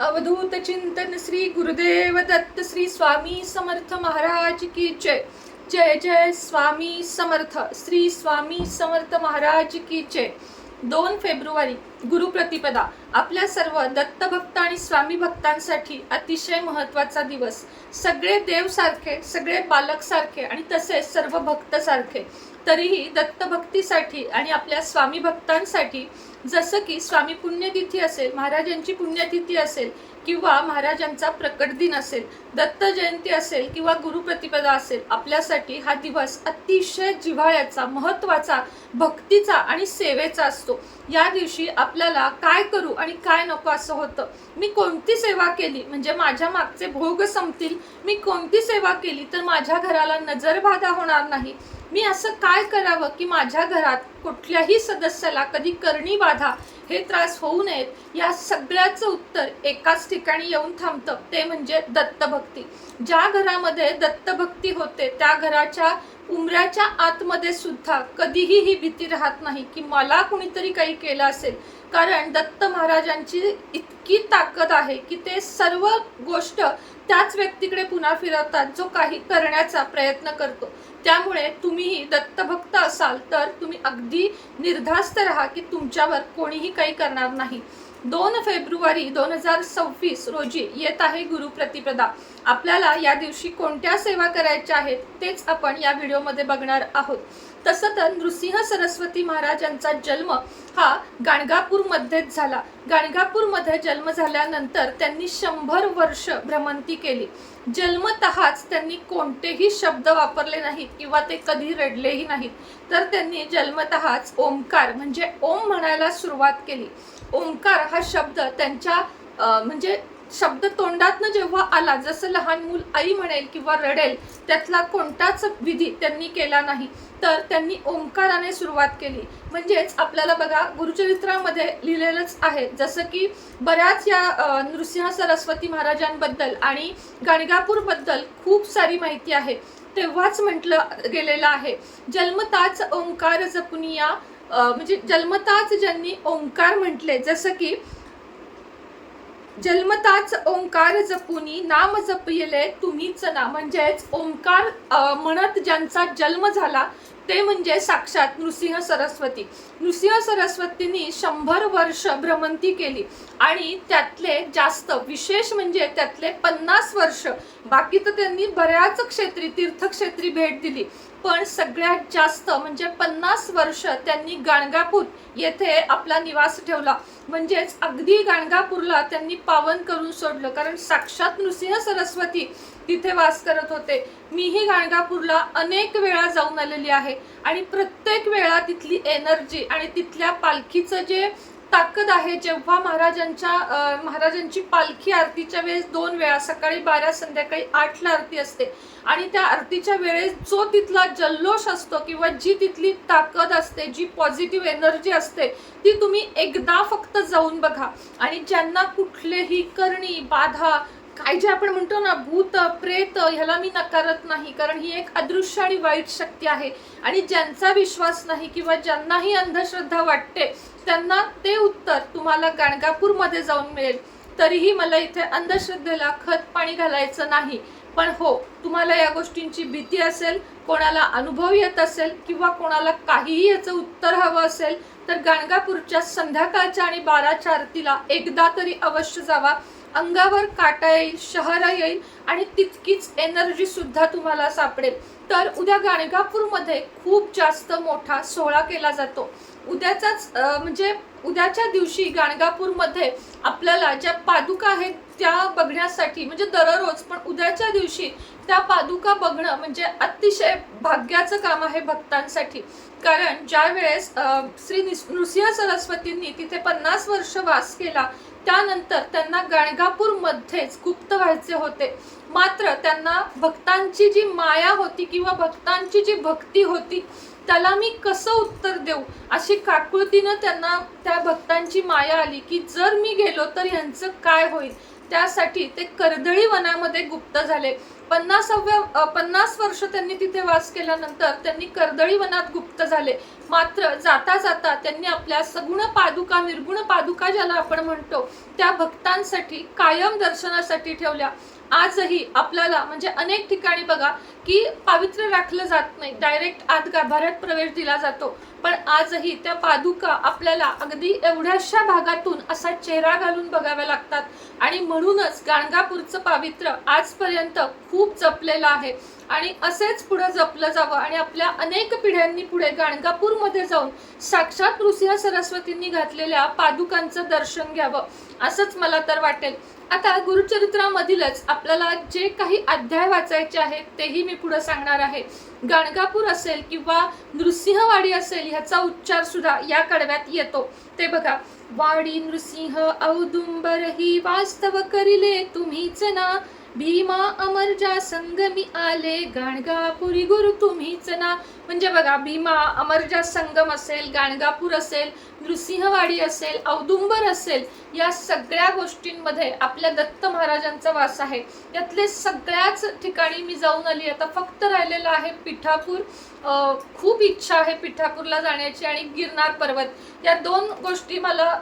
अवधूत चिंतन श्री गुरुदेव दत्त श्री स्वामी समर्थ महाराज की जय। जय जय स्वामी समर्थ। श्री स्वामी समर्थ महाराज की जय। दोन फेब्रुवारी गुरुप्रतिपदा आपल्या सर्व दत्तभक्त आणि स्वामी भक्तांसाठी अतिशय महत्त्वाचा दिवस। सगळे देव सारखे सगळे बालक सारखे आणि तसेच सर्व भक्त सारखे। तरीही दत्तभक्तीसाठी आणि आपल्या स्वामी भक्तांसाठी जसं की स्वामी पुण्यतिथी असेल महाराजांची पुण्यतिथी असेल किंवा महाराजांचा प्रकट दिन असेल दत्त जयंती असेल किंवा गुरुप्रतिपदा असेल आपल्यासाठी हा दिवस अतिशय जिव्हाळ्याचा महत्त्वाचा भक्तीचा आणि सेवेचा असतो. या दिवशी आपल्याला काय करू आणि काय नको असं होतं. मी कोणती सेवा केली? म्हणजे माझ्या मागचे भोग संपतील. मी कोणती सेवा केली? तर माझ्या घराला नजरबाधा होणार नाही. मी असं काय करावं की माझ्या घरात कुठल्याही सदस्याला कधी करणी बाधा हे त्रास होऊ नयेत? या सगळ्याचं उत्तर एकाच ठिकाणी येऊन थांबतं. ते म्हणजे दत्तभक्ती. ज्या घरामध्ये दत्तभक्ती होते त्या घराच्या उमऱ्याच्या आतमध्ये सुद्धा कधीही ही भीती राहत नाही की मला कुणीतरी काही केलं असेल. कारण दत्त महाराजांची इतकी ताकद आहे की ते सर्व गोष्ट त्याच व्यक्तीकडे पुन्हा फिरवतात जो काही करण्याचा प्रयत्न करतो. त्यामुळे तुम्हीही दत्तभक्त असाल तर तुम्ही अगदी निर्धास्त राहा की तुमच्यावर कोणीही काही करणार नाही. दोन फेब्रुवारी दोन हजार सव्वीस रोजी येत आहे गुरुप्रतिपदा आपल्याला या दिवशी कोणत्या सेवा करायच्या आहेत तेच आपण या व्हिडिओमध्ये बघणार आहोत. तसं तर नृसिंह सरस्वती महाराजांचा जन्म हा गाणगापूरमध्येच झाला. गाणगापूरमध्ये जन्म झाल्यानंतर त्यांनी शंभर वर्ष भ्रमंती केली. जन्मतःच त्यांनी कोणतेही शब्द वापरले नाहीत किंवा ते कधी रडलेही नाहीत. तर त्यांनी जन्मतःच ओंकार म्हणजे ओम म्हणायला सुरुवात केली. ओंकार हा शब्द त्यांच्या म्हणजे शब्द तोंडातनं जेव्हा आला जसं लहान मूल आई म्हणेल किंवा रडेल त्यातला कोणताच विधी त्यांनी केला नाही. तर त्यांनी ओंकाराने सुरुवात केली. म्हणजेच आपल्याला बघा गुरुचरित्रामध्ये लिहिलेलंच आहे. जसं की बऱ्याच या नृसिंह सरस्वती महाराजांबद्दल आणि गाणगापूरबद्दल खूप सारी माहिती आहे. तेव्हाच म्हटलं गेलेलं आहे. जन्मताच ओंकार जपुनिया म्हणजे जन्मताच ज्यांनी ओंकार म्हटले जसं की जन्मताच ओंकार जपुनी नाम जपयले तुम्हीच ना. म्हणजेच ओंकार म्हणत ज्यांचा जन्म झाला ते म्हणजे साक्षात नृसिंह सरस्वती. नृसिंह सरस्वतींनी शंभर वर्ष भ्रमंती केली आणि त्यातले जास्त विशेष म्हणजे त्यातले पन्नास वर्ष बाकी तर त्यांनी बऱ्याच क्षेत्री तीर्थक्षेत्री भेट दिली. पण सगळ्यात जास्त म्हणजे पन्नास वर्ष त्यांनी गाणगापूर येथे आपला निवास ठेवला. म्हणजेच अगदी गाणगापूरला त्यांनी पावन करून सोडलं. कारण साक्षात नृसिंह सरस्वती तिथे वास करत होते. मीही गाणगापूरला अनेक वेळा जाऊन आलेली आहे. आणि प्रत्येक वेळा तिथली एनर्जी आणि तिथल्या पालखीचं जे ताकद आहे. जेव्हा महाराजांच्या महाराजांची पालखी आरतीच्या वेळेस दोन वेळा सकाळी बारा संध्याकाळी आठला आरती असते. आणि त्या आरतीच्या वेळेस जो तिथला जल्लोष असतो किंवा जी तिथली ताकद असते जी पॉझिटिव्ह एनर्जी असते ती तुम्ही एकदा फक्त जाऊन बघा. आणि ज्यांना कुठलेही करणी बाधा काय जे आपण म्हणतो ना भूत प्रेत ह्याला मी नकारत नाही. कारण ही एक अदृश्य आणि वाईट शक्ती आहे. आणि ज्यांचा विश्वास नाही किंवा ज्यांनाही अंधश्रद्धा वाटते त्यांना ते उत्तर तुम्हाला गाणगापूरमध्ये जाऊन मिळेल. तरीही मला इथे अंधश्रद्धेला खत पाणी घालायचं नाही. पण हो तुम्हाला या गोष्टींची भीती असेल कोणाला अनुभव येत असेल किंवा कोणाला काहीही याचं उत्तर हवं असेल तर गाणगापूरच्या संध्याकाळच्या आणि बाराच्या आरतीला एकदा तरी अवश्य जावा. अंगावर काटा येईल शहरा येईल आणि तितकीच एनर्जी सुद्धा तुम्हाला सापडेल. तर उद्या गाणगापूरमध्ये खूप जास्त मोठा सोहळा केला जातो. उद्याचाच म्हणजे उद्याच्या दिवशी गाणगापूरमध्ये आपल्याला ज्या पादुका आहेत त्या बघण्यासाठी म्हणजे दररोज पण उद्याच्या दिवशी त्या पादुका बघणं म्हणजे अतिशय भाग्याचं काम आहे भक्तांसाठी. कारण ज्या वेळेस श्री नृसिंह सरस्वतींनी तिथे पन्नास वर्ष वास केला त्यानंतर त्यांना गाणगापूरमध्येच गुप्त व्हायचे होते. मात्र त्यांना भक्तांची जी माया होती किंवा भक्तांची जी भक्ती होती त्याला मी कसं उत्तर देऊ? अशी काकुळतीनं त्यांना त्या भक्तांची माया आली की जर मी गेलो तर ह्यांचं काय होईल? त्यासाठी ते कर्दळी वनामध्ये गुप्त झाले. पन्नासाव्या पन्नास वर्ष त्यांनी तिथे वास केल्यानंतर त्यांनी कर्दळी वनात गुप्त झाले. मात्र जाता जाता त्यांनी आपल्या सगुण पादुका निर्गुण पादुका ज्याला आपण म्हणतो त्या भक्तांसाठी कायम दर्शनासाठी ठेवल्या. आजही आपल्याला म्हणजे अनेक ठिकाणी बघा की पावित्र्य राखलं जात नाही. डायरेक्ट आत गाभाऱ्यात प्रवेश दिला जातो. पण आजही त्या पादुका आपल्याला अगदी एवढ्याशा भागातून असा चेहरा घालून बघाव्या लागतात. आणि म्हणूनच गाणगापूरचं पावित्र्य आजपर्यंत खूप खूप जपलेलं आहे. आणि असेच पुढे जपलं जावं आणि आपल्या अनेक पिढ्यांनी पुढे गाणगापूरमध्ये जाऊन साक्षात नृसिंह सरस्वतींनी घातलेल्या पादुकांचं दर्शन घ्यावं असंच मला तर वाटेल. आता गुरुचरित्रामधीलच आपल्याला जे काही अध्याय वाचायचे आहेत तेही मी पुढे सांगणार आहे. गाणगापूर असेल किंवा नृसिंहवाडी असेल ह्याचा उच्चार सुद्धा या कडव्यात येतो. ते बघा वाडी नृसिंह औदुंबर ही वास्तव करिले तुम्हीच ना भीमा अमरजा संगमी आले. गाणगापुरी गुरु तुम्हीच ना म्हणजे बघा भीमा अमरजा संगम असेल गाणगापूर असेल नृसिंहवाडी असेल औदुंबर असेल या सगळ्या गोष्टींमध्ये आपल्या दत्त महाराजांचा वास आहे. यातले सगळ्याच ठिकाणी मी जाऊन आली. आता फक्त राहिलेलं आहे पिठापूर. खूप इच्छा आहे पिठापूरला जाण्याची आणि गिरनार पर्वत. या दोन गोष्टी मला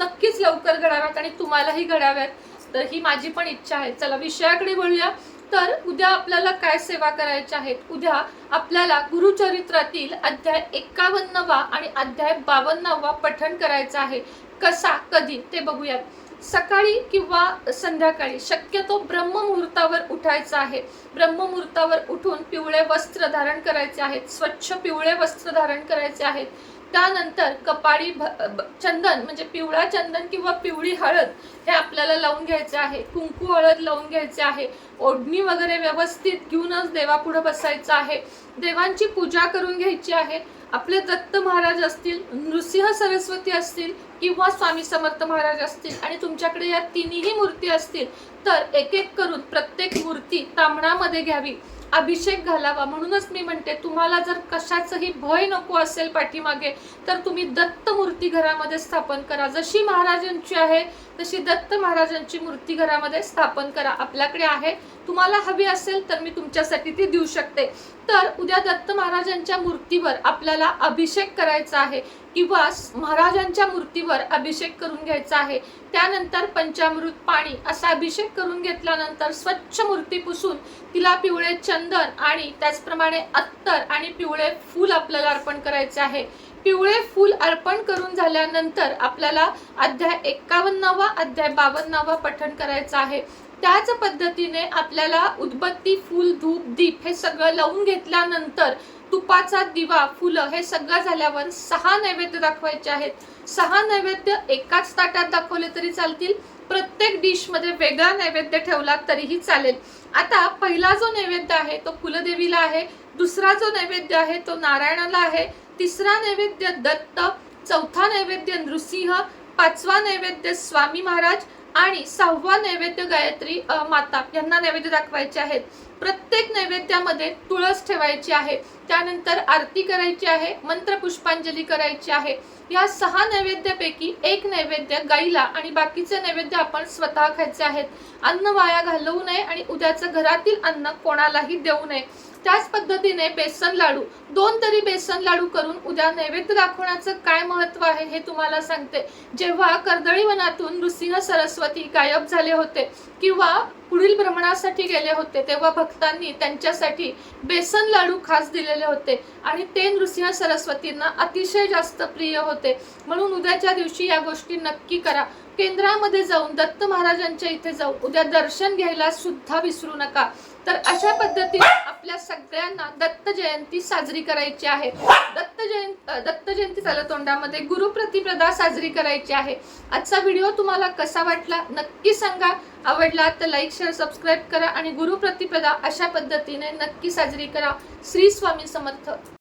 नक्कीच लवकर घडाव्यात आणि तुम्हालाही घडाव्यात. तर ही माझी पण इच्छा आहे. चला विषयाकडे वळूया तर उद्या आपल्याला काय सेवा करायच्या आहेत? उद्या आपल्याला गुरुचरित्रातील अध्याय एकावन्नवा आणि अध्याय बावन्नवा पठण करायचा आहे. कसा कधी ते बघूयात. सकाळी किंवा संध्याकाळी. शक्यतो ब्रह्ममुहूर्तावर उठायचं आहे. ब्रह्ममुहूर्तावर उठून पिवळे वस्त्र धारण करायचे आहेत. स्वच्छ पिवळे वस्त्र धारण करायचे आहेत. त्यानंतर कपाळी भ- चंदन म्हणजे पिवळा चंदन किंवा पिवळी हळद हे आपल्याला लावून घ्यायचे आहे. कुंकू हळद लावून घ्यायचे आहे. ओढणी वगैरे व्यवस्थित घेऊनच देवापुढं बसायचं आहे. देवांची पूजा करून घ्यायची आहे. आपले दत्त महाराज असतील नृसिंह सरस्वती असतील किंवा स्वामी समर्थ महाराज असतील आणि तुमच्याकडे या तिन्ही मूर्ती असतील तर एक एक करून प्रत्येक मूर्ती तांबणामध्ये घ्यावी. अभिषेक घालावा. म्हणूनच मी म्हणते तुम्हाला जर कशाचंही भय नको असेल पाठीमागे तर तुम्ही दत्त मूर्ती घरामध्ये स्थापन करा. जशी महाराजांची आहे तशी दत्त महाराजांची मूर्ती घरामध्ये स्थापन करा. आपल्याकडे आहे. तुम्हाला हवी असेल तर मी तुमच्यासाठी ती देऊ शकते. तर उद्या दत्त महाराजांच्या मूर्तीवर आपल्याला अभिषेक करायचा आहे किंवा महाराजांच्या मूर्तीवर अभिषेक करून घ्यायचा आहे. त्यानंतर पंचामृत पाणी असा अभिषेक करून घेतल्यानंतर स्वच्छ मूर्ती पुसून तिला पिवळे चंदन आणि त्याचप्रमाणे अत्तर आणि पिवळे फूल आपल्याला अर्पण करायचे आहे. पिवळे फूल अर्पण करून झाल्यानंतर आपल्याला अध्याय एक्कावन्नावा अध्याय बावन्नावा पठण करायचं आहे. त्याच पद्धतीने आपल्याला उदबत्ती फूल धूप दीप हे सगळं लावून घेतल्यानंतर तुपाचा दिवा फुलं हे सगळं झाल्यावर सहा नैवेद्य दाखवायचे आहेत. सहा नैवेद्य एकाच ताटात दाखवले तरी चालतील. प्रत्येक डिशमध्ये वेगळा नैवेद्य ठेवला तरीही चालेल. आता पहिला जो नैवेद्य आहे तो कुलदेवीला आहे. दुसरा जो नैवेद्य आहे तो नारायणाला आहे. तिसरा नैवेद्य दत्त. चौथा नैवेद्य नृसिंह. पाचवा नैवेद्य स्वामी महाराज. आणि सहावा नैवेद्य गायत्री माता यांना नैवेद्य दाखवायचे आहेत. प्रत्येक नैवेद्यामध्ये तुळस ठेवायची आहे. त्यानंतर आरती करायची आहे मंत्र पुष्पांजली करायची आहे. या सहा नैवेद्यापैकी एक नैवेद्य गाईला आणि बाकीचे नैवेद्य आपण स्वतः खायचे आहेत. अन्न वाया घालवू नये आणि उद्याचं घरातील अन्न कोणालाही देऊ नये. त्याच पद्धतीने बेसन लाडू दोन तरी बेसन लाडू करून उद्या नैवेद्य दाखवण्याचं काय महत्त्व आहे हे तुम्हाला सांगते. जेव्हा कर्दळी वनातून नृसिंह सरस्वती गायब झाले होते किंवा पुढील भ्रमणासाठी गेले होते तेव्हा भक्तांनी त्यांच्यासाठी बेसन लाडू खास दिलेले होते आणि ते नृसिंह सरस्वतींना अतिशय जास्त प्रिय होते. म्हणून उद्याच्या दिवशी या गोष्टी नक्की करा. केंद्रामध्ये जाऊन दत्त महाराजांच्या इथे जाऊन उद्या दर्शन घ्यायला सुद्धा विसरू नका. तर अशा पद्धतीने आपल्या सगळ्यांना दत्त जयंती साजरी करायची आहे. दत्त जयंती दत्त जयंती तोंडामध्ये गुरुप्रतिप्रदा साजरी करायची आहे. आजचा व्हिडिओ तुम्हाला कसा वाटला नक्की सांगा. आवडला तर लाईक शेअर सबस्क्राईब करा आणि गुरुप्रतिप्रदा अशा पद्धतीने नक्की साजरी करा. श्री स्वामी समर्थ.